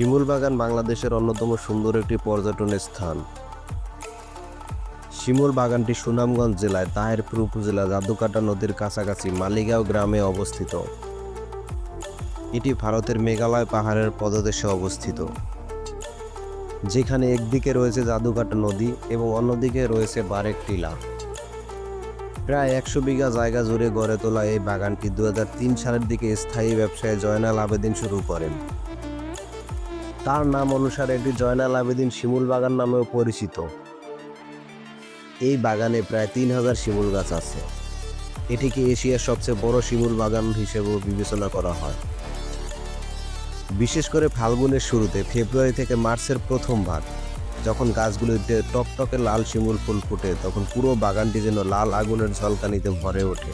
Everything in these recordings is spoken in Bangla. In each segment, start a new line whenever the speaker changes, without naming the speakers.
শিমুল বাগান বাংলাদেশের অন্যতম সুন্দর একটি পর্যটন স্থান। শিমুল বাগানটি সুনামগঞ্জ জেলায় তাহেরপুর উপজেলা জাদুকাটা নদীর কাছাকাছি মালিগাঁও গ্রামে অবস্থিত। এটি ভারতের মেঘালয় পাহাড়ের পদদেশে অবস্থিত। যেখানে একদিকে রয়েছে জাদুকাটা নদী এবং অন্যদিকে রয়েছে বারেক টিলা। প্রায় একশো বিঘা জায়গা জুড়ে গড়ে তোলা এই বাগানটি দুহাজার তিন সালের দিকে স্থায়ী ব্যবসায় জয়নাল আবেদিন শুরু করেন। তার নাম অনুসারে এটি জয়নাল আবেদিন শিমুল বাগান নামেও পরিচিত। এই বাগানে প্রায় তিন হাজার শিমুল গাছ আছে। এটিকে এশিয়ার সবচেয়ে বড় শিমুল বাগান হিসেবেও বিবেচনা করা হয়। বিশেষ করে ফাল্গুনের শুরুতে ফেব্রুয়ারি থেকে মার্চের প্রথম ভাগ, যখন গাছগুলিতে টকটকে লাল শিমুল ফুল ফুটে, তখন পুরো বাগানটি যেন লাল আগুনের ঝলকানিতে ভরে ওঠে।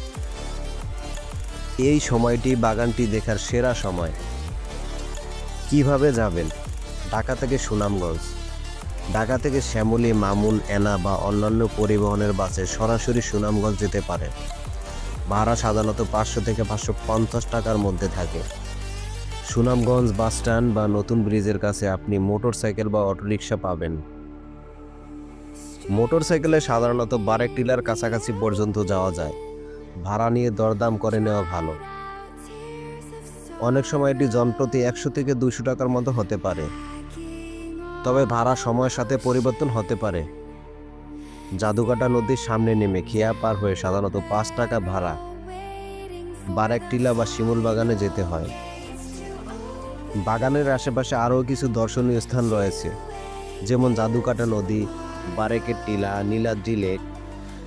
এই সময়টি বাগানটি দেখার সেরা সময়। কীভাবে যাবেন? ঢাকা থেকে সুনামগঞ্জ, ঢাকা থেকে শ্যামলী, মামুন, এনা বা অন্যান্য পরিবহনের বাসে সরাসরি সুনামগঞ্জ যেতে পারে। ভাড়া সাধারণত পাঁচশো থেকে পাঁচশো পঞ্চাশ টাকার মধ্যে থাকে। সুনামগঞ্জ বাস স্ট্যান্ড বা নতুন ব্রিজের কাছে আপনি মোটর সাইকেল বা অটোরিকশা পাবেন। মোটর সাইকেলে সাধারণত বারেক টিলার কাছাকাছি পর্যন্ত যাওয়া যায়। ভাড়া নিয়ে দরদাম করে নেওয়া ভালো। অনেক সময় এটি জনপ্রতি একশো থেকে দুশো টাকার মতো হতে পারে। তবে ভাড়া সময়ের সাথে পরিবর্তন হতে পারে। জাদুকাটা নদীর সামনে নেমে খেয়া পার হয়ে সাধারণত পাঁচ টাকা ভাড়া। বারেক টিলা বা শিমুল বাগানে যেতে হয়। বাগানের আশেপাশে আরও কিছু দর্শনীয় স্থান রয়েছে, যেমন জাদুকাটা নদী, বারেকের টিলা, নীলাদ্রি লেক,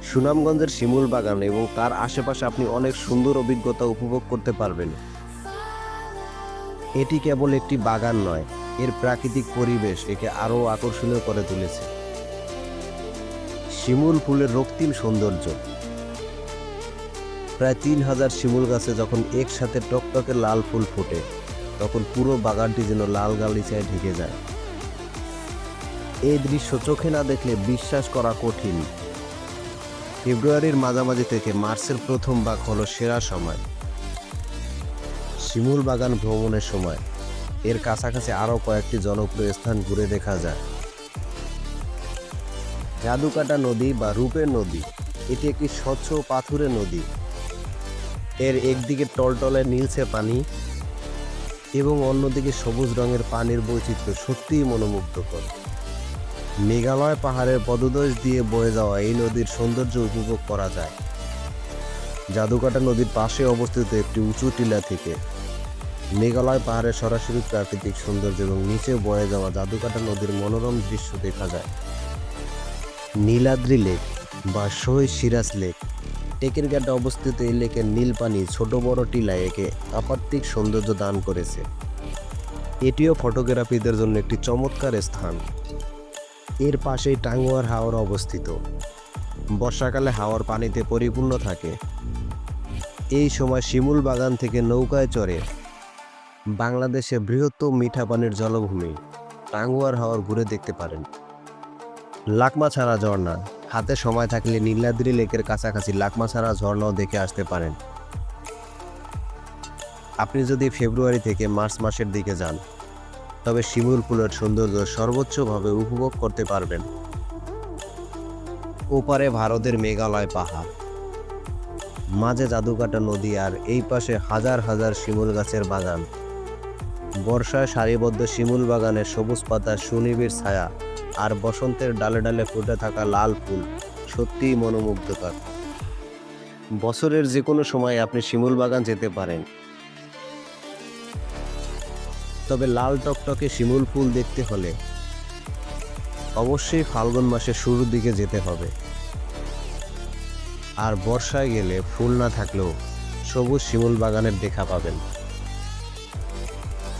সুনামগঞ্জের শিমুল বাগান এবং তার আশেপাশে আপনি অনেক সুন্দর অভিজ্ঞতা উপভোগ করতে পারবেন। এটি কেবল একটি বাগান নয় এর প্রাকৃতিক পরিবেশ একে আরও আকর্ষণীয় করে তুলেছে। শিমুল ফুলের রক্তিম সৌন্দর্য। প্রায় তিন হাজার শিমুল গাছে যখন একসাথে টকটকে লাল ফুল ফোটে, তখন পুরো বাগানটি যেন লাল গালিচায় ঢেকে যায়। এই দৃশ্য চোখে না দেখলে বিশ্বাস করা কঠিন। ফেব্রুয়ারির মাঝামাঝি থেকে মার্চের প্রথম ভাগ হলো সেরা সময়। শিমুল বাগান ভ্রমণের সময়। এর কাছাকাছি আরও কয়েকটি জনপ্রিয় স্থান ঘুরে দেখা যায়। জাদুকাটা নদী বা রূপের নদী, এটি একটি স্বচ্ছ পাথুরে নদী। এর একদিকে টলটলে নীলছে পানি এবং অন্যদিকে সবুজ রঙের পানির বৈচিত্র্য সত্যিই মনোমুগ্ধকর। মেঘালয় পাহাড়ের পদদেশ দিয়ে বয়ে যাওয়া এই নদীর সৌন্দর্য উপভোগ করা যায়। জাদুকাটা নদীর পাশে অবস্থিত একটি উঁচু টিলা থেকে মেঘালয় পাহাড়ের সরাসরি প্রাকৃতিক সৌন্দর্য এবং নিচে বয়ে যাওয়া জাদুকাটা নদীর মনোরম দৃশ্য দেখা যায়। নীলাদ্রি লেক বা শহীদ সিরাজ লেক। টেকের ঘাটে অবস্থিত এই লেকের নীল পানি ছোট বড় টিলায় একে আপাত্তিক সৌন্দর্য দান করেছে। এটিও ফটোগ্রাফিদের জন্য একটি চমৎকার স্থান। এর পাশেই টাঙ্গুয়ার হাওর অবস্থিত। বর্ষাকালে হাওর পানিতে পরিপূর্ণ থাকে। এই সময় শিমুল বাগান থেকে নৌকায় চড়ে বাংলাদেশে বৃহত্তম মিঠা পানির জলভূমি, টাঙ্গুয়ার হাওর ঘুরে দেখতে পারেন। লাকমা ছাড়া ঝর্ণা, হাতে সময় থাকলে নীলাদ্রি লেকের কাছাকাছি লাকমা ছাড়া ঝর্ণাও দেখে আসতে পারেন। আপনি যদি ফেব্রুয়ারি থেকে মার্চ মাসের দিকে যান, তবে শিমুল ফুলের সৌন্দর্য সর্বোচ্চভাবে উপভোগ করতে পারবেন। ওপারে ভারতের মেঘালয় পাহাড়, মাঝে জাদুকাটা নদী আর এই পাশে হাজার হাজার শিমুল গাছের বাগান। বর্ষায় সারিবদ্ধ শিমুল বাগানের সবুজ পাতার সুনিবিড় ছায়া আর বসন্তের ডালে ডালে ফুটে থাকা লাল ফুল সত্যিই মনোমুগ্ধকর। বছরের যে কোনো সময় আপনি শিমুল বাগান যেতে পারেন। তবে লাল টকটকে শিমুল ফুল দেখতে হলে অবশ্যই ফাল্গুন মাসের শুরুর দিকে যেতে হবে। আর বর্ষায় গেলে ফুল না থাকলেও সবুজ শিমুল বাগানের দেখা পাবেন।